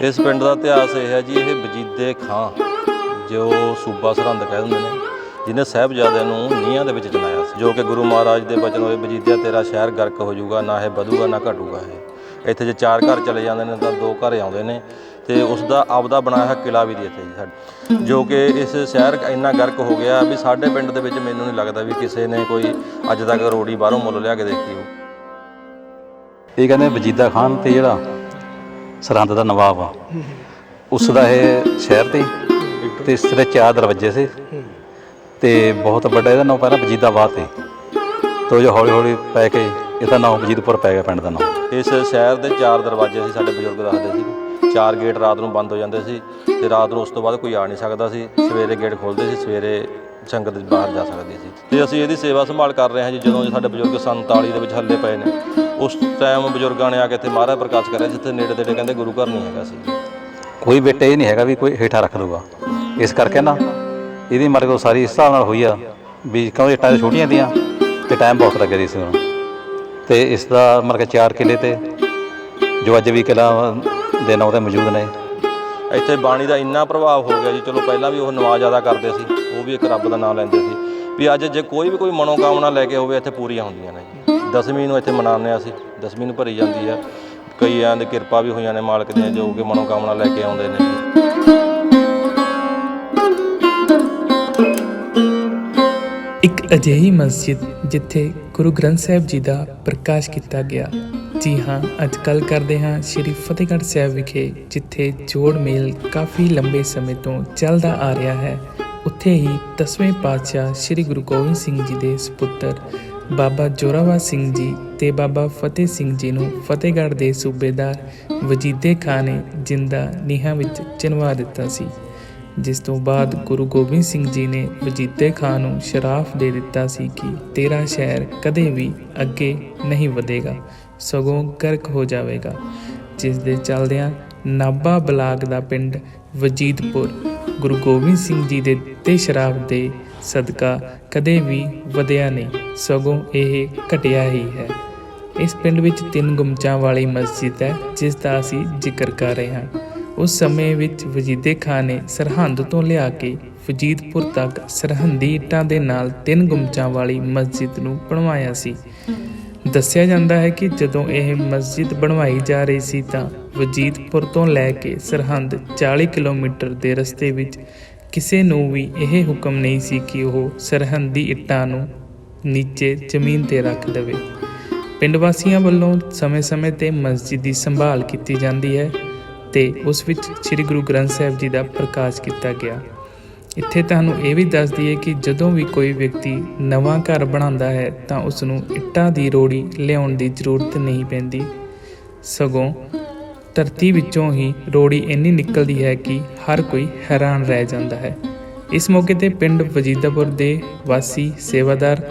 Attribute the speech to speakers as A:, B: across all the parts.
A: ਇਸ ਪਿੰਡ ਦਾ ਇਤਿਹਾਸ ਇਹ ਹੈ ਜੀ, ਇਹ ਵਜੀਦੇ ਖਾਂ, ਜੋ ਸੂਬਾ ਸਰਹੰਦ ਕਹਿ ਦਿੰਦੇ ਨੇ, ਜਿਹਨੇ ਸਾਹਿਬਜ਼ਾਦਿਆਂ ਨੂੰ ਨੀਹਾਂ ਦੇ ਵਿੱਚ ਚਲਾਇਆ ਸੀ, ਜੋ ਕਿ ਗੁਰੂ ਮਹਾਰਾਜ ਦੇ ਬਚਨ ਹੋਏ, ਵਜੀਦਿਆ ਤੇਰਾ ਸ਼ਹਿਰ ਗਰਕ ਹੋ ਜਾਊਗਾ, ਨਾ ਇਹ ਵਧੂਗਾ, ਨਾ ਘਟੂਗਾ ਇਹ। ਇੱਥੇ ਜੇ ਚਾਰ ਘਰ ਚਲੇ ਜਾਂਦੇ ਨੇ, ਤਾਂ ਦੋ ਘਰ ਆਉਂਦੇ ਨੇ, ਤੇ ਉਸ ਦਾ ਆਪਦਾ ਬਣਾਇਆ ਹੋਇਆ ਕਿਲਾ ਵੀ ਇੱਥੇ ਜੀ ਸਾਡੇ। ਜੋ ਕਿ ਇਸ ਸ਼ਹਿਰ ਇੰਨਾ ਗਰਕ ਹੋ ਗਿਆ ਵੀ ਸਾਡੇ ਪਿੰਡ ਦੇ ਵਿੱਚ ਮੈਨੂੰ ਨਹੀਂ ਲੱਗਦਾ ਵੀ ਕਿਸੇ ਨੇ ਕੋਈ ਅੱਜ ਤੱਕ ਰੋੜੀ ਬਾਹਰੋਂ ਮੁੱਲ ਲਿਆ ਕੇ ਦੇਖੀ ਹੋ
B: ਇਹ ਕਹਿੰਦੇ ਵਜੀਦਾ ਖਾਨ ਤੇ ਜਿਹੜਾ ਸਰਹੰਦ ਦਾ ਨਵਾਬ ਆ। ਉਸ ਦਾ ਇਹ ਸ਼ਹਿਰ ਤੇ ਤੇ ਇਸ ਦੇ ਚਾਰ ਦਰਵਾਜ਼ੇ ਸੀ। ਤੇ ਬਹੁਤ ਵੱਡਾ ਇਹਦਾ ਨਾਮ ਪਹਿਲਾਂ ਵਜੀਦਾਬਾਦ ਤੇ। ਤੋ ਜੋ ਹੌਲੀ ਹੌਲੀ ਪੈ ਕੇ ਇਹਦਾ ਨਾਮ ਵਜੀਦਪੁਰ ਪੈ ਗਿਆ ਪਿੰਡ ਦਾ ਨਾਮ।
A: ਇਸ ਸ਼ਹਿਰ ਦੇ ਚਾਰ ਦਰਵਾਜ਼ੇ ਸੀ ਸਾਡੇ ਬਜ਼ੁਰਗ ਦੱਸਦੇ ਸੀ। ਚਾਰ ਗੇਟ ਰਾਤ ਨੂੰ ਬੰਦ ਹੋ ਜਾਂਦੇ ਸੀ ਤੇ ਰਾਤ ਨੂੰ ਉਸ ਤੋਂ ਬਾਅਦ ਕੋਈ ਆ ਨਹੀਂ ਸਕਦਾ ਸੀ। ਸਵੇਰੇ ਗੇਟ ਖੋਲਦੇ ਸੀ, ਸਵੇਰੇ ਸੰਗਤ ਬਾਹਰ ਜਾ ਸਕਦੀ ਸੀ। ਤੇ ਅਸੀਂ ਇਹਦੀ ਸੇਵਾ ਸੰਭਾਲ ਕਰ ਰਹੇ ਹਾਂ ਜੀ, ਜਦੋਂ ਸਾਡੇ ਬਜ਼ੁਰਗ 47 ਦੇ ਵਿੱਚ ਹੱਲੇ ਪਏ ਨੇ। ਉਸ ਟਾਈਮ ਬਜ਼ੁਰਗਾਂ ਨੇ ਆ ਕੇ ਇੱਥੇ ਮਹਾਰਾਜ ਪ੍ਰਕਾਸ਼ ਕਰਿਆ ਜਿੱਥੇ ਨੇੜੇ ਤੇੜੇ ਕਹਿੰਦੇ ਗੁਰੂ ਘਰ ਨਹੀਂ ਹੈਗਾ ਸੀ।
B: ਕੋਈ ਬੇਟੇ ਇਹ ਨਹੀਂ ਹੈਗਾ ਵੀ ਕੋਈ ਹੇਠਾਂ ਰੱਖ ਦੂਗਾ ਇਸ ਕਰਕੇ ਨਾ ਇਹਦੀ ਮਰ ਕੋ ਸਾਰੀ ਇਸ ਹਿਸਾਬ ਨਾਲ ਹੋਈ ਆ ਵੀ ਕਿਉਂ ਇੱਟਾਂ ਛੋਟੀਆਂ ਦੀਆਂ ਤੇ ਟਾਈਮ ਬਹੁਤ ਲੱਗਿਆ ਸੀ ਨੂੰ। ਤੇ ਇਸ ਦਾ ਮਰ ਕੇ ਚਾਰ ਕਿਲੇ ਤੇ ਜੋ ਅੱਜ ਵੀ ਕਿਲਾ ਦੇ ਨਾਂ ਤੇ ਮੌਜੂਦ ਨੇ।
A: ਇੱਥੇ ਬਾਣੀ ਦਾ ਇੰਨਾ ਪ੍ਰਭਾਵ ਹੋ ਗਿਆ ਜੀ ਚਲੋ ਪਹਿਲਾਂ ਵੀ ਉਹ ਨਮਾਜ਼ ਜ਼ਿਆਦਾ ਕਰਦੇ ਸੀ ਉਹ ਵੀ ਇੱਕ ਰੱਬ ਦਾ ਨਾਮ ਲੈਂਦੇ ਸੀ ਵੀ ਅੱਜ ਜੇ ਕੋਈ ਵੀ ਕੋਈ ਮਨੋਕਾਮਨਾ ਲੈ ਕੇ ਹੋਵੇ ਇੱਥੇ ਪੂਰੀਆਂ ਹੁੰਦੀਆਂ ਨੇ ਜੀ। ਦਸਵੀਂ ਨੂੰ ਇੱਥੇ ਮਨਾਉਂਦੇ ਹਾਂ ਅਸੀਂ, ਦਸਵੀਂ ਨੂੰ ਭਰੀ ਜਾਂਦੀ ਆ। ਕਈਆਂ ਦੀ ਕਿਰਪਾ ਵੀ ਹੋਈਆਂ ਨੇ ਮਾਲਕ ਦੀਆਂ, ਜੋ ਕਿ ਮਨੋਕਾਮਨਾ ਲੈ ਕੇ ਆਉਂਦੇ ਨੇ।
C: ਇੱਕ ਅਜਿਹੀ ਮਸਜਿਦ ਜਿੱਥੇ ਗੁਰੂ ਗ੍ਰੰਥ ਸਾਹਿਬ ਜੀ ਦਾ ਪ੍ਰਕਾਸ਼ ਕੀਤਾ ਗਿਆ। ਜੀ ਹਾਂ, ਅੱਜ ਕੱਲ ਕਰਦੇ ਹਾਂ ਸ੍ਰੀ ਫਤਿਹਗੜ੍ਹ ਸਾਹਿਬ ਵਿਖੇ, ਜਿੱਥੇ ਜੋੜ ਮੇਲ ਕਾਫੀ ਲੰਬੇ ਸਮੇਂ ਤੋਂ ਚੱਲਦਾ ਆ ਰਿਹਾ ਹੈ। ਉੱਥੇ ਹੀ ਦਸਵੇਂ ਪਾਤਸ਼ਾਹ ਸ੍ਰੀ ਗੁਰੂ ਗੋਬਿੰਦ ਸਿੰਘ ਜੀ ਦੇ ਸੁਪੁੱਤਰ ਬਾਬਾ ਜੋਰਾਵਰ ਸਿੰਘ ਜੀ ਤੇ ਬਾਬਾ ਫਤਿਹ ਸਿੰਘ ਜੀ ਨੂੰ ਫਤਿਹਗੜ੍ਹ ਦੇ ਸੂਬੇਦਾਰ ਵਜੀਦੇ ਖਾਨ ਨੇ ਜਿੰਦਾ ਨੀਹਾਂ ਵਿੱਚ ਚਿਣਵਾ ਦਿੱਤਾ ਸੀ, ਜਿਸ ਤੋਂ ਬਾਅਦ ਗੁਰੂ ਗੋਬਿੰਦ ਸਿੰਘ ਜੀ ਨੇ ਵਜੀਦੇ ਖਾਨ ਨੂੰ ਸ਼ਰਾਫ ਦੇ ਦਿੱਤਾ ਸੀ ਕਿ ਤੇਰਾ ਸ਼ਹਿਰ ਕਦੇ ਵੀ ਅੱਗੇ ਨਹੀਂ ਵਧੇਗਾ, ਸਗੋਂ ਗਰਕ ਹੋ ਜਾਵੇਗਾ। ਜਿਸ ਦੇ ਚੱਲਦਿਆਂ ਨਾਭਾ ਬਲਾਕ ਦਾ ਪਿੰਡ ਵਜੀਦਪੁਰ ਗੁਰੂ ਗੋਬਿੰਦ ਸਿੰਘ ਜੀ ਦੇ ਦਿੱਤੇ ਸ਼ਰਾਬ ਦੇ ਸਦਕਾ ਕਦੇ ਵੀ ਵਧਿਆ ਨਹੀਂ, ਸਗੋਂ ਇਹ ਘਟਿਆ ਹੀ ਹੈ। ਇਸ ਪਿੰਡ ਵਿੱਚ ਤਿੰਨ ਗੁੰਮਚਾਂ ਵਾਲੀ ਮਸਜਿਦ ਹੈ, ਜਿਸ ਦਾ ਅਸੀਂ ਜ਼ਿਕਰ ਕਰ ਰਹੇ ਹਾਂ। ਉਸ ਸਮੇਂ ਵਿੱਚ ਵਜੀਦੇ ਖਾਨ ਨੇ ਸਰਹੰਦ ਤੋਂ ਲਿਆ ਕੇ ਫਜੀਦਪੁਰ ਤੱਕ ਸਰਹੰਦੀ ਇੱਟਾਂ ਦੇ ਨਾਲ ਤਿੰਨ ਗੁੰਮਚਾਂ ਵਾਲੀ ਮਸਜਿਦ ਨੂੰ ਬਣਵਾਇਆ ਸੀ। ਦੱਸਿਆ ਜਾਂਦਾ ਹੈ ਕਿ ਜਦੋਂ ਇਹ ਮਸਜਿਦ ਬਣਵਾਈ ਜਾ ਰਹੀ ਸੀ ਤਾਂ ਵਜੀਦਪੁਰ ਤੋਂ ਲੈ ਕੇ ਸਰਹੰਦ 40 ਕਿਲੋਮੀਟਰ ਦੇ ਰਸਤੇ ਵਿੱਚ ਕਿਸੇ ਨੂੰ ਵੀ ਇਹ ਹੁਕਮ ਨਹੀਂ ਸੀ ਕਿ ਉਹ ਸਰਹੰਦੀ ਇੱਟਾਂ ਨੂੰ ਨੀਚੇ ਜ਼ਮੀਨ ਤੇ ਰੱਖ ਦੇਵੇ। ਪਿੰਡ ਵਾਸੀਆਂ ਵੱਲੋਂ ਸਮੇਂ-ਸਮੇਂ ਤੇ ਮਸਜਿਦ ਦੀ ਸੰਭਾਲ ਕੀਤੀ ਜਾਂਦੀ ਹੈ ਤੇ ਉਸ ਵਿੱਚ ਸ੍ਰੀ ਗੁਰੂ ਗ੍ਰੰਥ ਸਾਹਿਬ ਜੀ ਦਾ ਪ੍ਰਕਾਸ਼ ਕੀਤਾ ਗਿਆ। ਇੱਥੇ ਤੁਹਾਨੂੰ ਇਹ ਵੀ ਦੱਸ ਦਈਏ ਕਿ ਜਦੋਂ ਵੀ ਕੋਈ ਵਿਅਕਤੀ ਨਵਾਂ ਘਰ ਬਣਾਉਂਦਾ ਹੈ ਤਾਂ ਉਸ ਨੂੰ ਇੱਟਾਂ ਦੀ ਰੋੜੀ ਲਿਆਉਣ ਦੀ ਜ਼ਰੂਰਤ ਨਹੀਂ ਪੈਂਦੀ। ਸਗੋਂ ਧਰਤੀ ਵਿੱਚੋਂ ਹੀ ਰੋੜੀ ਇੰਨੀ ਨਿਕਲਦੀ ਹੈ ਕਿ ਹਰ ਕੋਈ ਹੈਰਾਨ ਰਹਿ ਜਾਂਦਾ ਹੈ। ਇਸ ਮੌਕੇ ਤੇ ਪਿੰਡ ਵਜੀਦਾਪੁਰ ਦੇ ਵਾਸੀ ਸੇਵਾਦਾਰ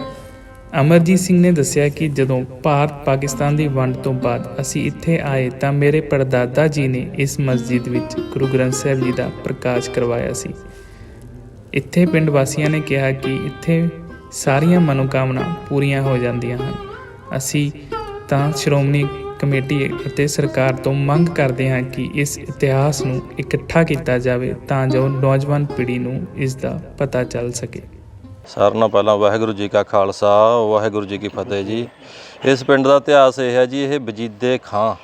C: ਅਮਰਜੀਤ ਸਿੰਘ ਨੇ ਦੱਸਿਆ ਕਿ ਜਦੋਂ ਭਾਰਤ ਪਾਕਿਸਤਾਨ ਦੀ ਵੰਡ ਤੋਂ ਬਾਅਦ ਅਸੀਂ ਇੱਥੇ ਆਏ ਤਾਂ ਮੇਰੇ ਪੜਦਾਦਾ ਜੀ ਨੇ ਇਸ ਮਸਜਿਦ ਵਿੱਚ ਗੁਰੂ ਗ੍ਰੰਥ ਸਾਹਿਬ ਜੀ ਦਾ ਪ੍ਰਕਾਸ਼ ਕਰਵਾਇਆ ਸੀ। ਇੱਥੇ ਪਿੰਡ ਵਾਸੀਆਂ ਨੇ ਕਿਹਾ ਕਿ ਇੱਥੇ ਸਾਰੀਆਂ ਮਨੋਕਾਮਨਾ ਪੂਰੀਆਂ ਹੋ ਜਾਂਦੀਆਂ ਹਨ। ਅਸੀਂ ਤਾਂ ਸ਼੍ਰੋਮਣੀ ਕਮੇਟੀ ਅਤੇ ਸਰਕਾਰ ਤੋਂ ਮੰਗ ਕਰਦੇ ਹਾਂ ਕਿ ਇਸ ਇਤਿਹਾਸ ਨੂੰ ਇਕੱਠਾ ਕੀਤਾ ਜਾਵੇ ਤਾਂ ਜੋ ਨੌਜਵਾਨ ਪੀੜ੍ਹੀ ਨੂੰ ਇਸ ਦਾ ਪਤਾ ਚੱਲ ਸਕੇ।
A: ਸਾਰਿਆਂ ਨਾਲੋਂ ਪਹਿਲਾਂ ਵਾਹਿਗੁਰੂ ਜੀ ਕਾ ਖਾਲਸਾ, ਵਾਹਿਗੁਰੂ ਜੀ ਕੀ ਫਤਿਹ ਜੀ। ਇਸ ਪਿੰਡ ਦਾ ਇਤਿਹਾਸ ਇਹ ਹੈ ਜੀ, ਇਹ ਵਜੀਦੇ ਖਾਂ,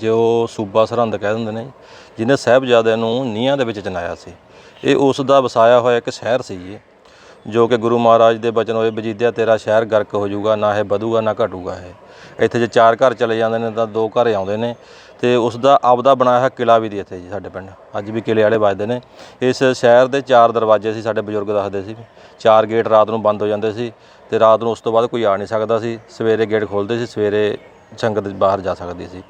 A: ਜੋ ਸੂਬਾ ਸਰਹੰਦ ਕਹਿ ਦਿੰਦੇ ਨੇ, ਜਿਹਨੇ ਸਾਹਿਬਜ਼ਾਦਿਆਂ ਨੂੰ ਨੀਹਾਂ ਦੇ ਵਿੱਚ ਚਨਾਇਆ ਸੀ। ਇਹ ਉਸ ਦਾ ਵਸਾਇਆ ਹੋਇਆ ਇੱਕ ਸ਼ਹਿਰ ਸੀ ਜੀ, ਜੋ ਕਿ ਗੁਰੂ ਮਹਾਰਾਜ ਦੇ ਬਚਨ ਹੋਏ ਵਜੀਦਿਆ ਤੇਰਾ ਸ਼ਹਿਰ ਗਰਕ ਹੋ ਜਾਊਗਾ, ਨਾ ਇਹ ਵਧੂਗਾ, ਨਾ ਘਟੂਗਾ ਇਹ। ਇੱਥੇ ਜੇ ਚਾਰ ਘਰ ਚਲੇ ਜਾਂਦੇ ਨੇ ਤਾਂ ਦੋ ਘਰ ਆਉਂਦੇ ਨੇ ਤੇ ਉਸ ਦਾ ਆਪਦਾ ਬਣਾਇਆ ਹੋਇਆ ਕਿਲਾ ਵੀ ਦੀ ਇੱਥੇ ਜੀ ਸਾਡੇ ਪਿੰਡ। ਅੱਜ ਵੀ ਕਿਲੇ ਵਾਲੇ ਵੱਜਦੇ ਨੇ। ਇਸ ਸ਼ਹਿਰ ਦੇ ਚਾਰ ਦਰਵਾਜ਼ੇ ਸੀ, ਸਾਡੇ ਬਜ਼ੁਰਗ ਦੱਸਦੇ ਸੀ। ਚਾਰ ਗੇਟ ਰਾਤ ਨੂੰ ਬੰਦ ਹੋ ਜਾਂਦੇ ਸੀ ਤੇ ਰਾਤ ਨੂੰ ਉਸ ਤੋਂ ਬਾਅਦ ਕੋਈ ਆ ਨਹੀਂ ਸਕਦਾ ਸੀ। ਸਵੇਰੇ ਗੇਟ ਖੋਲਦੇ ਸੀ, ਸਵੇਰੇ ਸੰਗਤ ਬਾਹਰ ਜਾ ਸਕਦੀ ਸੀ।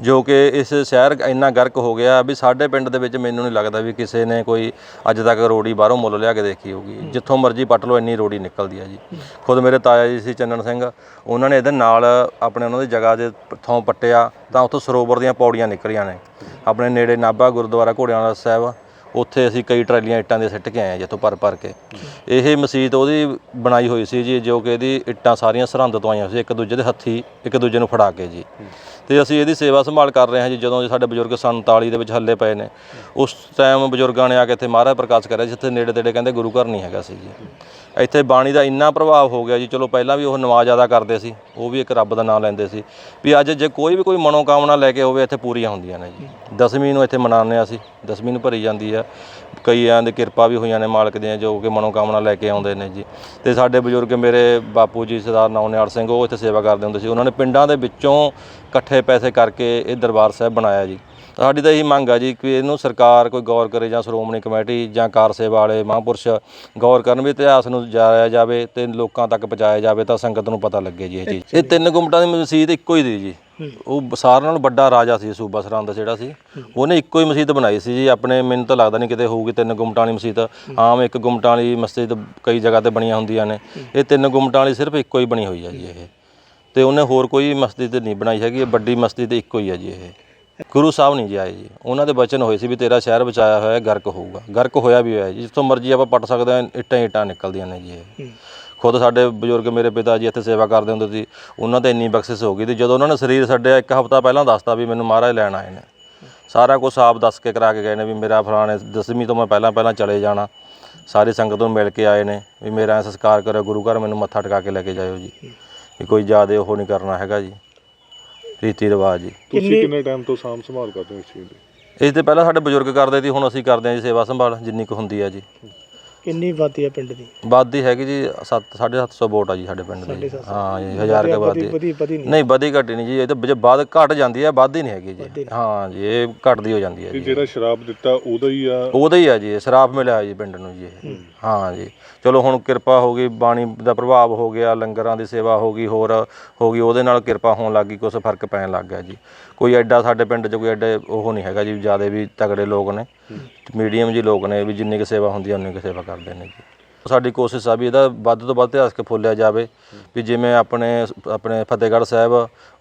A: ਜੋ ਕਿ ਇਸ ਸ਼ਹਿਰ ਇੰਨਾ ਗਰਕ ਹੋ ਗਿਆ ਵੀ ਸਾਡੇ ਪਿੰਡ ਦੇ ਵਿੱਚ ਮੈਨੂੰ ਨਹੀਂ ਲੱਗਦਾ ਵੀ ਕਿਸੇ ਨੇ ਕੋਈ ਅੱਜ ਤੱਕ ਰੋੜੀ ਬਾਹਰੋਂ ਮੁੱਲ ਲਿਆ ਕੇ ਦੇਖੀ ਹੋਊਗੀ। ਜਿੱਥੋਂ ਮਰਜ਼ੀ ਪੱਟ ਲਓ, ਇੰਨੀ ਰੋੜੀ ਨਿਕਲਦੀ ਆ ਜੀ। ਖੁਦ ਮੇਰੇ ਤਾਇਆ ਜੀ ਸੀ ਚੰਨਣ ਸਿੰਘ, ਉਹਨਾਂ ਨੇ ਇਹਦੇ ਨਾਲ ਆਪਣੇ ਉਹਨਾਂ ਦੀ ਜਗ੍ਹਾ ਦੇ ਥੋਂ ਪੱਟਿਆ, ਤਾਂ ਉੱਥੋਂ ਸਰੋਵਰ ਦੀਆਂ ਪੌੜੀਆਂ ਨਿਕਲੀਆਂ ਨੇ। ਆਪਣੇ ਨੇੜੇ ਨਾਭਾ ਗੁਰਦੁਆਰਾ ਘੋੜਿਆਂ ਵਾਲਾ ਸਾਹਿਬ, ਉੱਥੇ ਅਸੀਂ ਕਈ ਟਰਾਲੀਆਂ ਇੱਟਾਂ ਦੇ ਸਿੱਟ ਕੇ ਆਏ ਹਾਂ ਜਿੱਥੋਂ ਭਰ ਭਰ ਕੇ। ਇਹ ਮਸਜਿਦ ਉਹਦੀ ਬਣਾਈ ਹੋਈ ਸੀ ਜੀ, ਜੋ ਕਿ ਇਹਦੀ ਇੱਟਾਂ ਸਾਰੀਆਂ ਸਰਹੰਦ ਤੋਂ ਆਈਆਂ ਸੀ, ਇੱਕ ਦੂਜੇ ਦੇ ਹੱਥੀ, ਇੱਕ ਦੂਜੇ ਨੂੰ ਫੜਾ ਕੇ ਜੀ। ਤੇ ਅਸੀਂ ਇਹਦੀ ਸੇਵਾ ਸੰਭਾਲ ਕਰ ਰਹੇ ਹਾਂ ਜੀ, ਜਦੋਂ ਸਾਡੇ ਬਜ਼ੁਰਗ 47 ਦੇ ਵਿੱਚ ਹੱਲੇ ਪਏ ਨੇ। ਉਸ ਟਾਈਮ ਬਜ਼ੁਰਗਾਂ ਨੇ ਆ ਕੇ ਇੱਥੇ ਮਹਾਰਾਜ ਪ੍ਰਕਾਸ਼ ਕਰਿਆ ਜਿੱਥੇ ਨੇੜੇ ਤੇੜੇ ਕਹਿੰਦੇ ਗੁਰੂ ਘਰ ਨਹੀਂ ਹੈਗਾ ਸੀ ਜੀ। ਇੱਥੇ ਬਾਣੀ ਦਾ ਇੰਨਾ ਪ੍ਰਭਾਵ ਹੋ ਗਿਆ ਜੀ, ਚਲੋ ਪਹਿਲਾਂ ਵੀ ਉਹ ਨਮਾਜ਼ ਅਦਾ ਕਰਦੇ ਸੀ, ਉਹ ਵੀ ਇੱਕ ਰੱਬ ਦਾ ਨਾਮ ਲੈਂਦੇ ਸੀ, ਵੀ ਅੱਜ ਜੇ ਕੋਈ ਵੀ ਕੋਈ ਮਨੋਕਾਮਨਾ ਲੈ ਕੇ ਹੋਵੇ, ਇੱਥੇ ਪੂਰੀਆਂ ਹੁੰਦੀਆਂ ਨੇ ਜੀ। ਦਸਵੀਂ ਨੂੰ ਇੱਥੇ ਮਨਾਉਂਦੇ ਹਾਂ ਅਸੀਂ, ਦਸਵੀਂ ਨੂੰ ਭਰੀ ਜਾਂਦੀ ਆ ਕਈਆਂ ਦੀ ਕਿਰਪਾ ਵੀ ਹੋਈਆਂ ਨੇ ਮਾਲਕ ਦੀਆਂ, ਜੋ ਕਿ ਮਨੋਕਾਮਨਾ ਲੈ ਕੇ ਆਉਂਦੇ ਨੇ ਜੀ। ਤੇ ਸਾਡੇ ਬਜ਼ੁਰਗ ਮੇਰੇ ਬਾਪੂ ਜੀ, ਸਰਦਾਰ ਨੌਨਿਆਲ ਸਿੰਘ, ਉਹ ਇੱਥੇ ਸੇਵਾ ਕਰਦੇ ਹੁੰਦੇ ਸੀ। ਉਹਨਾਂ ਨੇ ਪਿੰਡਾਂ ਦੇ ਵਿੱਚੋਂ ਇਕੱਠੇ ਪੈਸੇ ਕਰਕੇ ਇਹ ਦਰਬਾਰ ਸਾਹਿਬ ਬਣਾਇਆ ਜੀ। ਸਾਡੀ ਤਾਂ ਇਹੀ ਮੰਗ ਆ ਜੀ ਕਿ ਇਹਨੂੰ ਸਰਕਾਰ ਕੋਈ ਗੌਰ ਕਰੇ ਜਾਂ ਸ਼੍ਰੋਮਣੀ ਕਮੇਟੀ ਜਾਂ ਕਾਰ ਸੇਵਾ ਵਾਲੇ ਮਹਾਂਪੁਰਸ਼ ਗੌਰ ਕਰਨ ਵੀ ਇਤਿਹਾਸ ਨੂੰ ਜਾਇਆ ਜਾਵੇ ਤੇ ਲੋਕਾਂ ਤੱਕ ਪਹੁੰਚਾਇਆ ਜਾਵੇ ਤਾਂ ਸੰਗਤ ਨੂੰ ਪਤਾ ਲੱਗੇ ਜੀ ਇਹ ਚੀਜ਼। ਇਹ ਤਿੰਨ ਗੁੰਮਟਾਂ ਦੀ ਮਸਜਿਦ ਇੱਕੋ ਹੀ ਦੀ ਜੀ। ਉਹ ਸਾਰਿਆਂ ਨਾਲੋਂ ਵੱਡਾ ਰਾਜਾ ਸੀ ਸੂਬਾ ਸਰਹੰਦ ਜਿਹੜਾ ਸੀ। ਉਹਨੇ ਇੱਕੋ ਹੀ ਮਸਜਿਦ ਬਣਾਈ ਸੀ ਜੀ। ਆਪਣੇ ਮੈਨੂੰ ਤਾਂ ਲੱਗਦਾ ਨਹੀਂ ਕਿਤੇ ਹੋਊਗੀ ਤਿੰਨ ਗੁੰਮਟਾਂ ਵਾਲੀ ਮਸਜਿਦ। ਆਮ ਇੱਕ ਗੁੰਮਟਾਂ ਵਾਲੀ ਮਸਜਿਦ ਕਈ ਜਗ੍ਹਾ ਤੇ ਬਣੀਆਂ ਹੁੰਦੀਆਂ ਨੇ। ਇਹ ਤਿੰਨ ਗੁੰਮਟਾਂ ਵਾਲੀ ਸਿਰਫ ਇੱਕੋ ਹੀ ਬਣੀ ਹੋਈ ਹੈ ਜੀ ਇਹ। ਤੇ ਉਹਨੇ ਹੋਰ ਕੋਈ ਮਸਜਿਦ ਨਹੀਂ ਬਣਾਈ ਹੈਗੀ ਇਹ ਵੱਡੀ ਮਸਜਿਦ ਇੱਕੋ ਹੀ ਹੈ ਜੀ ਇਹ। ਗੁਰੂ ਸਾਹਿਬ ਨਹੀਂ ਜੀ ਆਏ ਜੀ। ਉਹਨਾਂ ਦੇ ਬਚਨ ਹੋਏ ਸੀ ਵੀ ਤੇਰਾ ਸ਼ਹਿਰ ਬਚਾਇਆ ਹੋਇਆ ਹੈ, ਗਰਕ ਹੋਊਗਾ। ਗਰਕ ਹੋਇਆ ਵੀ ਹੋਇਆ ਜੀ। ਜਿੱਥੋਂ ਮਰਜ਼ੀ ਆਪਾਂ ਪੱਟ ਸਕਦੇ ਹਾਂ ਇੱਟਾਂ ਹੀ ਇੱਟਾਂ ਨਿਕਲਦੀਆਂ ਨੇ ਜੀ ਇਹ। ਖੁਦ ਸਾਡੇ ਬਜ਼ੁਰਗ ਮੇਰੇ ਪਿਤਾ ਜੀ ਇੱਥੇ ਸੇਵਾ ਕਰਦੇ ਹੁੰਦੇ ਸੀ ਉਹਨਾਂ ਤੇ ਇੰਨੀ ਬਖਸ਼ਿਸ਼ ਹੋ ਗਈ ਤੇ ਜਦੋਂ ਉਹਨਾਂ ਨੇ ਸਰੀਰ ਛੱਡਿਆ ਇੱਕ ਹਫ਼ਤਾ ਪਹਿਲਾਂ ਦੱਸਤਾ ਵੀ ਮੈਨੂੰ ਮਹਾਰਾਜ ਲੈਣ ਆਏ ਨੇ। ਸਾਰਾ ਕੁਝ ਆਪ ਦੱਸ ਕੇ ਕਰਾ ਕੇ ਗਏ ਨੇ ਵੀ ਮੇਰਾ ਫਲਾਣੇ ਦਸਵੀਂ ਤੋਂ ਮੈਂ ਪਹਿਲਾਂ ਪਹਿਲਾਂ ਚਲੇ ਜਾਣਾ। ਸਾਰੀ ਸੰਗਤ ਨੂੰ ਮਿਲ ਕੇ ਆਏ ਨੇ ਵੀ ਮੇਰਾ ਸੰਸਕਾਰ ਕਰਿਓ ਗੁਰੂ ਘਰ ਮੈਨੂੰ ਮੱਥਾ ਟਿਕਾ ਕੇ ਲੈ ਕੇ ਜਾਇਓ ਜੀ। ਵੀ ਕੋਈ ਜ਼ਿਆਦੇ ਉਹ ਨਹੀਂ ਕਰਨਾ ਹੈਗਾ ਜੀ ਰੀਤੀ ਰਿਵਾਜ ਜੀ।
D: ਤੁਸੀਂ ਕਿੰਨੇ ਟਾਈਮ ਤੋਂ ਸਾਂਭ ਸੰਭਾਲ ਕਰਦੇ ਹੋ ਇਸ ਚੀਜ਼ ਦੀ?
A: ਇਸ ਤੇ ਪਹਿਲਾਂ ਸਾਡੇ ਬਜ਼ੁਰਗ ਕਰਦੇ ਸੀ ਹੁਣ ਅਸੀਂ ਕਰਦੇ ਹਾਂ ਜੀ ਸੇਵਾ ਸੰਭਾਲ ਜਿੰਨੀ ਕੁ ਹੁੰਦੀ ਹੈ ਜੀ।
E: ਕਿੰਨੀ ਵਾਦੀ ਹੈ ਪਿੰਡ ਦੀ?
A: ਵਾਦੀ ਹੈਗੀ ਜੀ 7 750 ਵੋਟ ਆ ਜੀ ਸਾਡੇ ਪਿੰਡ ਦੀ। ਹਾਂ ਜੀ ਹਜ਼ਾਰ ਕੇ
E: ਵਧੀ
A: ਵਾਦੀ
E: ਵਧੀ ਵਧੀ ਨਹੀਂ।
A: ਨਹੀਂ ਵਧੀ ਘਟੀ ਨਹੀਂ ਜੀ ਇਹ ਤਾਂ ਜੇ ਵੱਧ ਘਟ ਜਾਂਦੀ ਹੈ ਵੱਧਦੀ ਨਹੀਂ ਹੈਗੀ ਜੀ। ਹਾਂ ਜੀ ਇਹ ਘਟਦੀ ਹੋ ਜਾਂਦੀ ਹੈ
D: ਤੇ
A: ਜੀ।
D: ਜਿਹੜਾ ਸ਼ਰਾਬ ਦਿੱਤਾ ਉਹਦਾ ਹੀ ਆ?
A: ਉਹਦਾ ਹੀ ਆ ਜੀ ਇਹ ਸ਼ਰਾਬ ਮਿਲਿਆ ਜੀ ਪਿੰਡ ਨੂੰ ਜੀ ਇਹ। ਹਾਂ। ਜੀ। ਚਲੋ ਹੁਣ ਕਿਰਪਾ ਹੋ ਗਈ ਬਾਣੀ ਦਾ ਪ੍ਰਭਾਵ ਹੋ ਗਿਆ ਲੰਗਰਾਂ ਦੀ ਸੇਵਾ ਹੋ ਗਈ ਹੋਰ ਹੋ ਗਈ ਉਹਦੇ ਨਾਲ ਕਿਰਪਾ ਹੋਣ ਲੱਗ ਗਈ ਕੁਝ ਫ਼ਰਕ ਪੈਣ ਲੱਗ ਗਿਆ ਜੀ। ਕੋਈ ਐਡਾ ਸਾਡੇ ਪਿੰਡ 'ਚ ਕੋਈ ਐਡੇ ਉਹ ਨਹੀਂ ਹੈਗਾ ਜੀ ਜਿਆਦੇ ਵੀ ਤਗੜੇ ਲੋਕ ਨੇ ਮੀਡੀਅਮ ਜੀ ਲੋਕ ਨੇ ਵੀ ਜਿੰਨੀ ਕੁ ਸੇਵਾ ਹੁੰਦੀ ਹੈ ਉਨੀ ਕੁ ਸੇਵਾ ਕਰਦੇ ਨੇ ਜੀ। ਸਾਡੀ ਕੋਸ਼ਿਸ਼ ਆ ਵੀ ਇਹਦਾ ਵੱਧ ਤੋਂ ਵੱਧ ਇਤਿਹਾਸਕ ਫੁੱਲਿਆ ਜਾਵੇ ਵੀ ਜਿਵੇਂ ਆਪਣੇ ਆਪਣੇ ਫਤਿਹਗੜ੍ਹ ਸਾਹਿਬ,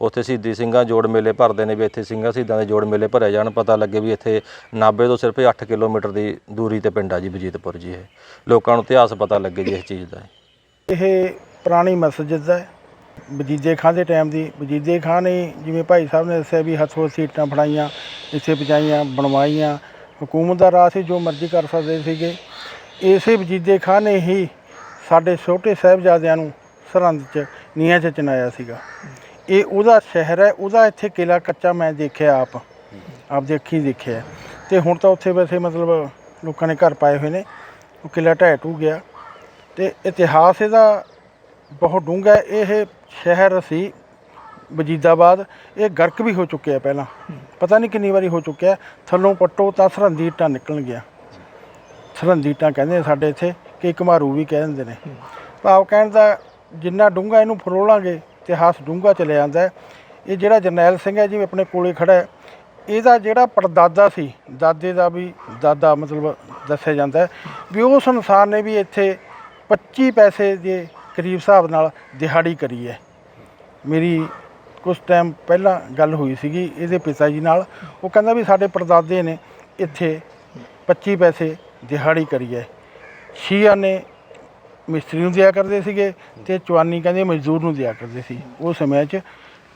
A: ਉੱਥੇ ਸ਼ਹੀਦੀ ਸਿੰਘਾਂ ਜੋੜ ਮੇਲੇ ਭਰਦੇ ਨੇ ਵੀ ਇੱਥੇ ਸਿੰਘਾਂ ਸ਼ਹੀਦਾਂ ਦੇ ਜੋੜ ਮੇਲੇ ਭਰੇ ਜਾਣ। ਪਤਾ ਲੱਗੇ ਵੀ ਇੱਥੇ ਨਾਭੇ ਤੋਂ ਸਿਰਫ 8 ਕਿਲੋਮੀਟਰ ਦੀ ਦੂਰੀ ਤੇ ਪਿੰਡ ਆ ਜੀ ਬਜੀਤਪੁਰ ਜੀ ਇਹ। ਲੋਕਾਂ ਨੂੰ ਇਤਿਹਾਸ ਪਤਾ ਲੱਗੇ ਜੀ ਇਸ ਚੀਜ਼ ਦਾ।
E: ਇਹ ਪੁਰਾਣੀ ਮਸਜਿਦ ਹੈ। ਵਜੀਦੇ ਖਾਂ ਦੇ ਟਾਈਮ ਦੀ। ਵਜੀਦੇ ਖਾਂ ਨੇ ਜਿਵੇਂ ਭਾਈ ਸਾਹਿਬ ਨੇ ਦੱਸਿਆ ਵੀ ਹੱਥੋਂ ਸੀਟਾਂ ਫੜਾਈਆਂ, ਇੱਥੇ ਪਹੁੰਚਾਈਆਂ, ਬਣਵਾਈਆਂ। ਹਕੂਮਤ ਦਾ ਰਾਹ ਸੀ, ਜੋ ਮਰਜ਼ੀ ਕਰ ਸਕਦੇ ਸੀਗੇ। ਇਸੇ ਵਜੀਦੇ ਖਾਂ ਨੇ ਹੀ ਸਾਡੇ ਛੋਟੇ ਸਾਹਿਬਜ਼ਾਦਿਆਂ ਨੂੰ ਸਰਹੰਦ 'ਚ, ਨੀਹਾਂ 'ਚ ਚਨਾਇਆ ਸੀਗਾ। ਇਹ ਉਹਦਾ ਸ਼ਹਿਰ ਹੈ, ਉਹਦਾ ਇੱਥੇ ਕਿਲਾ ਕੱਚਾ ਮੈਂ ਦੇਖਿਆ ਆਪ। ਆਪ ਦੇ ਅੱਖੀ ਦੇਖਿਆ। ਤੇ ਹੁਣ ਤਾਂ ਉੱਥੇ ਵੈਸੇ ਮਤਲਬ ਲੋਕਾਂ ਨੇ ਘਰ ਪਾਏ ਹੋਏ ਨੇ, ਉਹ ਕਿਲਾ ਢਹਿ ਢੂ ਗਿਆ। ਤੇ ਇਤਿਹਾਸ ਇਹਦਾ ਬਹੁਤ ਡੂੰਘਾ ਇਹ ਸ਼ਹਿਰ ਸੀ ਵਜੀਦਾਬਾਦ। ਇਹ ਗਰਕ ਵੀ ਹੋ ਚੁੱਕਿਆ ਪਹਿਲਾਂ। ਪਤਾ ਨਹੀਂ ਕਿੰਨੀ ਵਾਰੀ ਹੋ ਚੁੱਕਿਆ। ਥੱਲੋਂ ਪੱਟੋ ਤਾਂ ਸਰਹੰਦੀ ਇੱਟਾਂ ਨਿਕਲਣ ਗਿਆ। ਸਰਹੰਦੀ ਕਹਿੰਦੇ ਨੇ ਸਾਡੇ ਇੱਥੇ ਕਿ ਘਮਾਰੂ ਵੀ ਕਹਿ ਦਿੰਦੇ ਨੇ। ਭਾਵ ਕਹਿਣ ਦਾ ਜਿੰਨਾ ਡੂੰਘਾ ਇਹਨੂੰ ਫਰੋਲਾਂਗੇ, ਇਤਿਹਾਸ ਡੂੰਘਾ ਚਲੇ ਜਾਂਦਾ ਹੈ। ਇਹ ਜਿਹੜਾ ਜਰਨੈਲ ਸਿੰਘ ਹੈ ਜੀ ਆਪਣੇ ਕੋਲੇ ਖੜਾ ਹੈ, ਇਹਦਾ ਜਿਹੜਾ ਪੜਦਾਦਾ ਸੀ, ਦਾਦੇ ਦਾ ਵੀ ਦਾਦਾ ਮਤਲਬ ਦੱਸਿਆ ਜਾਂਦਾ ਵੀ ਉਸ ਇਨਸਾਨ ਨੇ ਵੀ ਇੱਥੇ 25 ਪੈਸੇ ਦੇ ਕਰੀਬ ਹਿਸਾਬ ਨਾਲ ਦਿਹਾੜੀ ਕਰੀ ਹੈ। ਮੇਰੀ ਕੁਝ ਟਾਈਮ ਪਹਿਲਾਂ ਗੱਲ ਹੋਈ ਸੀਗੀ, ਇਹਦੇ ਪਿਤਾ ਜੀ ਨਾਲ। ਉਹ ਕਹਿੰਦਾ ਵੀ ਸਾਡੇ ਪੜਦਾਦੇ ਨੇ ਇੱਥੇ 25 ਪੈਸੇ ਦਿਹਾੜੀ ਕਰੀ ਹੈ ਛੀਆਂ ਨੇ ਮਿਸਤਰੀ ਨੂੰ ਦਿਆ ਕਰਦੇ ਸੀਗੇ ਤੇ ਚਵਾਨੀ ਕਹਿੰਦੇ ਮਜ਼ਦੂਰ ਨੂੰ ਦਿਆ ਕਰਦੇ ਸੀ ਉਹ ਸਮੇਂ 'ਚ।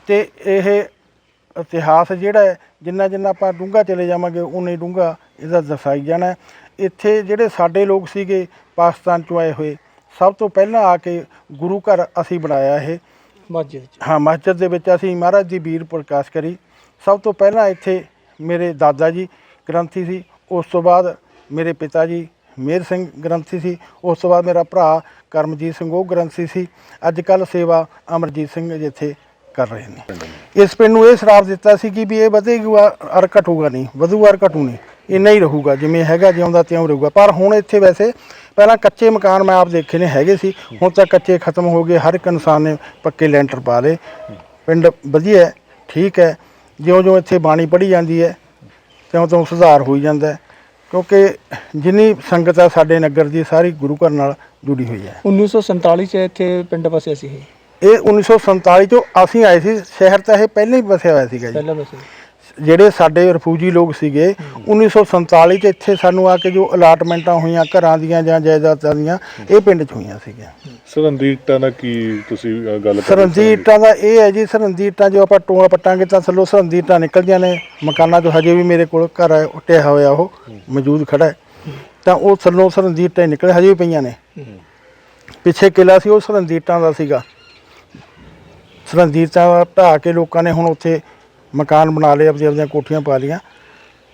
E: ਤੇ ਇਹ ਇਤਿਹਾਸ ਜਿਹੜਾ ਹੈ ਜਿੰਨਾ ਜਿੰਨਾ ਆਪਾਂ ਡੂੰਘਾ ਚਲੇ ਜਾਵਾਂਗੇ ਉਨਾ ਡੂੰਘਾ ਇਹਦਾ ਦਰਸਾਈ ਜਾਣਾ। ਇੱਥੇ ਜਿਹੜੇ ਸਾਡੇ ਲੋਕ ਸੀਗੇ ਪਾਕਿਸਤਾਨ ਚੋਂ ਆਏ ਹੋਏ ਸਭ ਤੋਂ ਪਹਿਲਾਂ ਆ ਕੇ ਗੁਰੂ ਘਰ ਅਸੀਂ ਬਣਾਇਆ ਇਹ।
F: ਮਸਜਿਦ ਚ।
E: ਹਾਂ ਮਸਜਿਦ ਦੇ ਵਿੱਚ ਅਸੀਂ ਮਹਾਰਾਜ ਦੀ ਵੀਰ ਪ੍ਰਕਾਸ਼ ਕਰੀ। ਸਭ ਤੋਂ ਪਹਿਲਾਂ ਇੱਥੇ ਮੇਰੇ ਦਾਦਾ ਜੀ ਗ੍ਰੰਥੀ ਸੀ ਉਸ ਤੋਂ ਬਾਅਦ ਮੇਰੇ ਪਿਤਾ ਜੀ ਮੇਰ ਸਿੰਘ ਗ੍ਰੰਥੀ ਸੀ, ਉਸ ਤੋਂ ਬਾਅਦ ਮੇਰਾ ਭਰਾ ਕਰਮਜੀਤ ਸਿੰਘ, ਉਹ ਗ੍ਰੰਥੀ ਸੀ। ਅੱਜ ਕੱਲ ਸੇਵਾ ਅਮਰਜੀਤ ਸਿੰਘ ਜਿੱਥੇ ਕਰ ਰਹੇ ਨੇ। ਇਸ ਪਿੰਡ ਨੂੰ ਇਹ ਸ਼ਰਾਪ ਦਿੱਤਾ ਸੀ ਕਿ ਵੀ ਇਹ ਵਧੇਗਾ ਅਰ ਘਟੂਗਾ ਨਹੀਂ ਵਧੂ ਅਰ ਘਟੂ ਨਹੀਂ, ਇੰਨਾ ਹੀ ਰਹੂਗਾ, ਜਿਵੇਂ ਹੈਗਾ, ਜਿਉਂਦਾ ਤਿਉਂ ਰਹੂਗਾ। ਪਰ ਹੁਣ ਇੱਥੇ ਵੈਸੇ ਪਹਿਲਾਂ ਕੱਚੇ ਮਕਾਨ ਮੈਂ ਆਪ ਦੇਖੇ ਨੇ, ਹੈਗੇ ਸੀ। ਹੁਣ ਤਾਂ ਕੱਚੇ ਖਤਮ ਹੋ ਗਏ, ਹਰ ਇੱਕ ਇਨਸਾਨ ਨੇ ਪੱਕੇ ਲੈਂਟਰ ਪਾ ਲਏ। ਪਿੰਡ ਵਧੀਆ ਠੀਕ ਹੈ। ਜਿਉਂ-ਜਿਉਂ ਇੱਥੇ ਬਾਣੀ ਪੜ੍ਹੀ ਜਾਂਦੀ ਹੈ, ਤਿਉਂ-ਤਿਉਂ ਸੁਧਾਰ ਹੋਈ ਜਾਂਦਾ ਹੈ। ਕਿਉਂਕਿ ਜਿੰਨੀ ਸੰਗਤ ਹੈ ਸਾਡੇ ਨਗਰ ਦੀ ਸਾਰੀ ਗੁਰੂ ਘਰ ਨਾਲ ਜੁੜੀ ਹੋਈ ਹੈ।
F: 1947 ਚ ਇੱਥੇ ਪਿੰਡ ਵਸਿਆ ਸੀ ਇਹ।
E: ਇਹ 1947 ਚੋਂ ਅਸੀਂ ਆਏ ਸੀ ਸ਼ਹਿਰ ਤਾਂ ਇਹ ਪਹਿਲਾਂ ਹੀ ਵਸਿਆ ਹੋਇਆ ਸੀਗਾ ਜੀ।
F: ਪਹਿਲਾਂ ਵਸੇ
E: ਜਿਹੜੇ ਸਾਡੇ ਰਫੂਜੀ ਲੋਕ ਸੀਗੇ 1947 ਚ ਇੱਥੇ ਸਾਨੂੰ ਆ ਕੇ ਜੋ ਅਲਾਟਮੈਂਟਾਂ ਹੋਈਆਂ ਘਰਾਂ ਦੀਆਂ ਜਾਂ ਜਾਇਦਾਦਾਂ ਦੀਆਂ ਇਹ ਪਿੰਡ 'ਚ ਹੋਈਆਂ ਸੀਗੀਆਂ।
D: ਸਰਹੰਦੀ ਇੱਟਾਂ ਦਾ ਕੀ ਤੁਸੀਂ ਅ, ਗੱਲ ਕਰ
E: ਸਰਹੰਦੀ ਇੱਟਾਂ ਦਾ ਇਹ ਹੈ ਜੀ ਸਰਹੰਦੀ ਇੱਟਾਂ ਜੋ ਆਪਾਂ ਟੋਆ ਪੱਟਾਂਗੇ ਤਾਂ ਥੱਲੋਂ ਸਰਹੰਦੀ ਇੱਟਾਂ ਨਿਕਲਦੀਆਂ ਨੇ। ਮਕਾਨਾਂ 'ਚੋਂ ਹਜੇ ਵੀ ਮੇਰੇ ਕੋਲ ਘਰ ਹੈ ਉੱਟਿਆ ਹੋਇਆ ਉਹ ਮੌਜੂਦ ਖੜਾ ਹੈ। ਤਾਂ ਉਹ ਥੱਲੋਂ ਸਰਹੰਦੀ ਇੱਟਾਂ ਹੀ ਨਿਕਲੇ ਹਜੇ ਵੀ ਪਈਆਂ ਨੇ। ਪਿੱਛੇ ਕਿਲਾ ਸੀ ਉਹ ਸਰਹੰਦੀ ਇੱਟਾਂ ਦਾ ਸੀਗਾ। ਸਰਹੰਦੀ ਇੱਟਾਂ ਢਾਹ ਕੇ ਲੋਕਾਂ ਨੇ ਹੁਣ ਉੱਥੇ ਮਕਾਨ ਬਣਾ ਲਏ ਆਪਣੀਆਂ ਆਪਣੀਆਂ ਕੋਠੀਆਂ ਪਾ ਲਈਆਂ।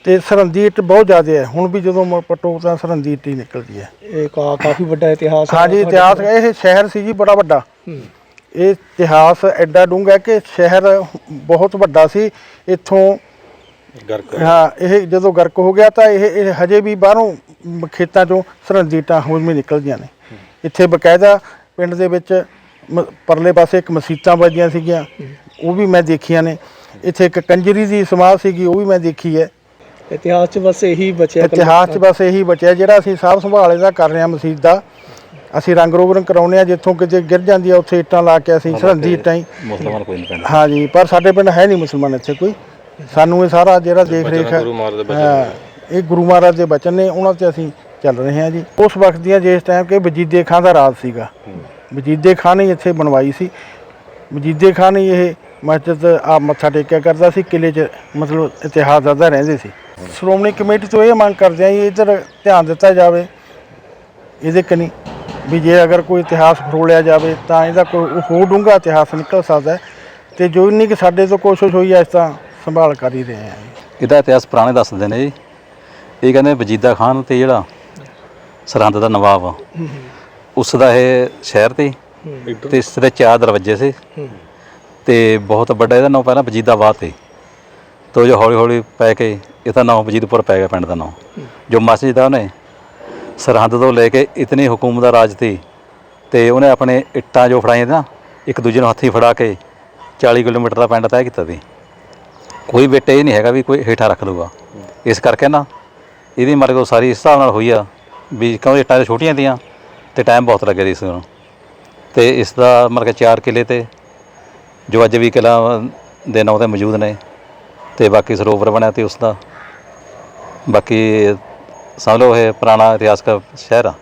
E: ਤੇ ਸਰਹੰਦੀ ਇੱਟ ਬਹੁਤ ਜ਼ਿਆਦਾ ਹੈ। ਹੁਣ ਵੀ ਜਦੋਂ ਮ- ਪੱਟੋ ਤਾਂ ਸਰਹੰਦੀ ਇੱਟ ਹੀ ਨਿਕਲਦੀ ਹੈ।
F: ਇਹ ਕਾ- ਕਾਫੀ ਵੱਡਾ ਇਤਿਹਾਸ ਹੈ
E: ਹਾਂਜੀ ਇਤਿਹਾਸ ਇਹ ਸ਼ਹਿਰ ਸੀ ਜੀ ਬੜਾ ਵੱਡਾ।
F: ਹੂੰ।
E: ਇਹ ਇਤਿਹਾਸ ਐਡਾ ਡੂੰਘਾ ਹੈ ਕਿ ਸ਼ਹਿਰ ਬਹੁਤ ਵੱਡਾ ਸੀ। ਇੱਥੋਂ ਹਾਂ ਇਹ ਜਦੋਂ ਗਰਕ ਹੋ ਗਿਆ ਤਾਂ ਇਹ ਇਹ ਹਜੇ ਵੀ ਬਾਹਰੋਂ ਮ- ਖੇਤਾਂ ਚੋਂ ਸਰਹੰਦੀ ਟਾਂ ਹੋਜ਼ਮੀ ਨਿਕਲਦੀਆਂ ਨੇ। ਇੱਥੇ ਬਕਾਇਦਾ ਪਿੰਡ ਦੇ ਵਿੱਚ ਮ- ਪਰਲੇ ਪਾਸੇ ਇੱਕ ਮਸੀਤਾਂ ਵੱਜੀਆਂ ਸੀਗੀਆਂ। ਉਹ ਵੀ ਮੈਂ ਦੇਖੀਆਂ ਨੇ। ਇੱਥੇ ਇੱਕ ਕੰਜਰੀ ਦੀ ਸਮਾਧ ਸੀਗੀ ਉਹ ਵੀ ਮੈਂ ਦੇਖੀ ਹੈ।
F: ਇਤਿਹਾਸ 'ਚ ਬਸ ਇਹੀ ਬਚਿਆ
E: ਇਤਿਹਾਸ 'ਚ ਬਸ ਇਹੀ ਬਚਿਆ ਜਿਹੜਾ ਅਸੀਂ ਸਾਂਭ ਸੰਭਾਲ ਇਹਦਾ ਕਰ ਰਹੇ ਹਾਂ ਮਸਜਿਦ ਦਾ। ਅਸੀਂ ਰੰਗ ਰੋਗਨ ਕਰਾਉਨੇ ਆ ਜਿੱਥੋਂ ਕਿਤੇ ਗਿਰ ਜਾਂਦੀ ਆ ਉੱਥੇ ਇੱਟਾਂ ਲਾ ਕੇ ਅਸੀਂ ਸਰਹੰਦੀ ਇੱਟਾਂ ਹੀ।
B: ਮੁਸਲਮਾਨ ਕੋਈ ਨਹੀਂ ਪਿੰਡ
E: ਹਾਂਜੀ ਪਰ ਸਾਡੇ ਪਿੰਡ ਹੈ ਨਹੀਂ ਮੁਸਲਮਾਨ ਇੱਥੇ ਕੋਈ। ਸਾਨੂੰ ਇਹ ਸਾਰਾ ਜਿਹੜਾ ਦੇਖ ਰੇਖ ਹੈ।
A: ਗੁਰੂ ਮਹਾਰਾਜ ਦੇ
E: ਹਾਂ, ਇਹ ਗੁਰੂ ਮਹਾਰਾਜ ਦੇ ਬਚਨ ਨੇ ਉਹਨਾਂ ਤੇ ਅਸੀਂ ਚੱਲ ਰਹੇ ਹਾਂ ਜੀ। ਉਸ ਵਕਤ ਦੀਆਂ ਜਿਸ ਟਾਈਮ ਕਿ ਵਜੀਦੇ ਖਾਂ ਦਾ ਰਾਜ ਸੀਗਾ। ਵਜੀਦੇ ਖਾਂ ਨੇ ਇੱਥੇ ਬਣਵਾਈ ਸੀ। ਵਜੀਦੇ ਖਾਂ ਨੇ ਇਹ ਮਸਜਿਦ ਆ ਮੱਥਾ ਟੇਕਿਆ ਕਰਦਾ ਸੀ ਕਿਲੇ 'ਚ ਮਤਲਬ ਇਤਿਹਾਸ ਦੱਸਦਾ ਰਹਿੰਦੇ ਸੀ। ਸ਼੍ਰੋਮਣੀ ਕਮੇਟੀ ਤੋਂ ਇਹ ਮੰਗ ਕਰਦੇ ਆ ਜੀ ਇੱਧਰ ਧਿਆਨ ਦਿੱਤਾ ਜਾਵੇ। ਇਹਦੇ ਕਨੀ ਵੀ ਜੇ ਅਗਰ ਕੋਈ ਇਤਿਹਾਸ ਫਰੋਲਿਆ ਜਾਵੇ ਤਾਂ ਇਹਦਾ ਕੋਈ ਹੋਰ ਡੂੰਘਾ ਇਤਿਹਾਸ ਨਿਕਲ ਸਕਦਾ ਤੇ ਜੋ ਇੰਨੀ ਕਿ ਸਾਡੇ ਤੋਂ ਕੋਸ਼ਿਸ਼ ਹੋਈ ਹੈ ਇਸ ਤਾਂ ਸੰਭਾਲ ਕਰ ਹੀ ਰਹੇ ਜੀ।
B: ਇਹਦਾ ਇਤਿਹਾਸ ਪੁਰਾਣੇ ਦੱਸਦੇ ਨੇ ਜੀ? ਇਹ ਕਹਿੰਦੇ ਵਜੀਦਾ ਖਾਨ ਤੇ ਜਿਹੜਾ ਸਰਹੰਦ ਦਾ ਨਵਾਬ ਆ। ਉਸ ਦਾ ਇਹ ਸ਼ਹਿਰ ਤੇ ਤੇ ਇਸ ਦੇ ਚਾਰ ਦਰਵਾਜ਼ੇ ਸੀ। ਤੇ ਬਹੁਤ ਵੱਡਾ ਇਹਦਾ ਨਾਮ ਪਹਿਲਾਂ ਵਜੀਦਾਬਾਦ ਤੇ ਤੋ ਜੋ ਹੌਲੀ ਹੌਲੀ ਪੈ ਕੇ ਇਹ ਤਾਂ ਨਾਮ ਵਜੀਦਪੁਰ ਪੈ ਗਿਆ ਪਿੰਡ ਦਾ ਨਾਮ। ਜੋ ਮਸਜਿਦ ਆ ਉਹਨੇ ਸਰਹੰਦ ਤੋਂ ਲੈ ਕੇ ਇਤਨੀ ਹਕੂਮਤ ਦਾ ਰਾਜ ਸੀ ਤੇ ਉਹਨੇ ਆਪਣੇ ਇੱਟਾਂ ਜੋ ਫੜਾਈਆਂ ਨਾ, ਇੱਕ ਦੂਜੇ ਨੂੰ ਹੱਥੀਂ ਫੜਾ ਕੇ 40 ਕਿਲੋਮੀਟਰ ਦਾ ਪਿੰਡ ਤੈਅ ਕੀਤਾ ਸੀ। ਕੋਈ ਬੇਟਾ ਇਹ ਨਹੀਂ ਹੈਗਾ ਵੀ ਕੋਈ ਹੇਠਾਂ ਰੱਖ ਲੂਗਾ ਇਸ ਕਰਕੇ ਨਾ ਇਹਦੀ ਮਤਲਬ ਉਹ ਸਾਰੀ ਇਸ ਹਿਸਾਬ ਨਾਲ ਹੋਈ ਆ ਵੀ ਕਿਉਂਕਿ ਇੱਟਾਂ ਤਾਂ ਛੋਟੀਆਂ ਤੀਆਂ ਤੇ ਟਾਈਮ ਬਹੁਤ ਲੱਗਿਆ ਸੀ ਇਸ ਨੂੰ। ਤੇ ਇਸ ਦਾ ਮਤਲਬ ਕਿ ਚਾਰ ਕਿਲੇ ਤੇ ਜੋ ਅੱਜ ਵੀ ਕਿਲਾ ਦੇ ਨਾਂ ਤੇ ਮੌਜੂਦ ਨੇ ਤੇ ਬਾਕੀ ਸਰੋਵਰ ਬਣਿਆ ਤੇ ਉਸ ਦਾ ਬਾਕੀ ਸਮਝ ਲਓ ਇਹ ਪੁਰਾਣਾ ਇਤਿਹਾਸ ਦਾ ਸ਼ਹਿਰ ਆ।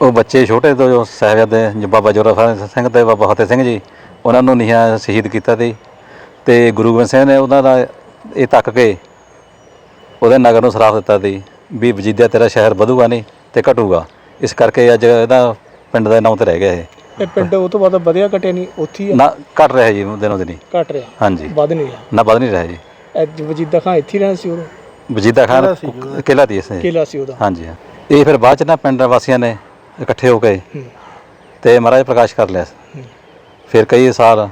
B: ਉਹ ਬੱਚੇ ਛੋਟੇ ਤੋਂ ਜੋ ਸਾਹਿਬਜ਼ਾਦੇ ਬਾਬਾ ਜੋਰਾ ਸਿੰਘ ਤੇ ਬਾਬਾ ਫਤਿਹ ਸਿੰਘ ਜੀ ਉਹਨਾਂ ਨੂੰ ਨੀਹਾਂ ਸ਼ਹੀਦ ਕੀਤਾ ਸੀ। ਤੇ ਗੁਰੂ ਗੋਬਿੰਦ ਸਿੰਘ ਨੇ ਉਹਨਾਂ ਦਾ ਇਹ ਤੱਕ ਕੇ ਉਹਦੇ ਨਗਰ ਨੂੰ ਸਰਾਫ ਦਿੱਤਾ ਸੀ ਵੀ ਵਜੀਦਿਆ ਤੇਰਾ ਸ਼ਹਿਰ ਵਧੂਗਾ ਨਹੀਂ ਤੇ ਘਟੂਗਾ। ਇਸ ਕਰਕੇ ਅੱਜ ਇਹਦਾ ਪਿੰਡ ਦਾ ਨਾਮ ਤੇ ਰਹਿ ਗਿਆ ਇਹ।
F: ਇਹ ਪਿੰਡ ਉਹ ਤੋਂ ਬਾਅਦ ਵਧਿਆ ਘਟਿਆ ਨਹੀਂ ਉੱਥੇ ਹੀ
B: ਨਾ ਘਟ ਰਿਹਾ ਜੀ ਦਿਨੋਂ ਦਿਨੀ।
F: ਘਟ ਰਿਹਾ।
B: ਹਾਂਜੀ।
F: ਵੱਧ ਨਹੀਂ ਰਿਹਾ।
B: ਨਾ ਵਧ ਨਹੀਂ ਰਿਹਾ ਜੀ।
F: ਇਹ ਵਜੀਦਾ ਖਾਂ ਇੱਥੇ ਹੀ ਰਹਿੰਦਾ ਸੀ ਉਹ
B: ਵਜੀਦਾ ਖਾਨ ਕਿਲਾ ਦੀ ਇਸ ਨੇ
F: ਕਿਲਾ ਸੀ ਉਹਦਾ।
B: ਹਾਂਜੀ ਹਾਂ। ਇਹ ਫਿਰ ਬਾਅਦ ਚ ਨਾ ਪਿੰਡ ਵਾਸੀਆਂ ਨੇ ਇਕੱਠੇ ਹੋ ਕੇ। ਤੇ ਮਹਾਰਾਜ ਪ੍ਰਕਾਸ਼ ਕਰ ਲਿਆ ਫਿਰ ਕਈ ਸਾਲ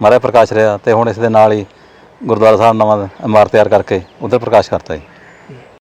B: ਮਹਾਰਾਜ ਪ੍ਰਕਾਸ਼ ਰਿਹਾ ਤੇ ਹੁਣ ਇਸ ਦੇ ਨਾਲ ਹੀ ਗੁਰਦੁਆਰਾ ਸਾਹਿਬ ਨਵਾਂ ਇਮਾਰਤ ਤਿਆਰ ਕਰਕੇ ਉਧਰ ਪ੍ਰਕਾਸ਼ ਕਰਤਾ ਜੀ।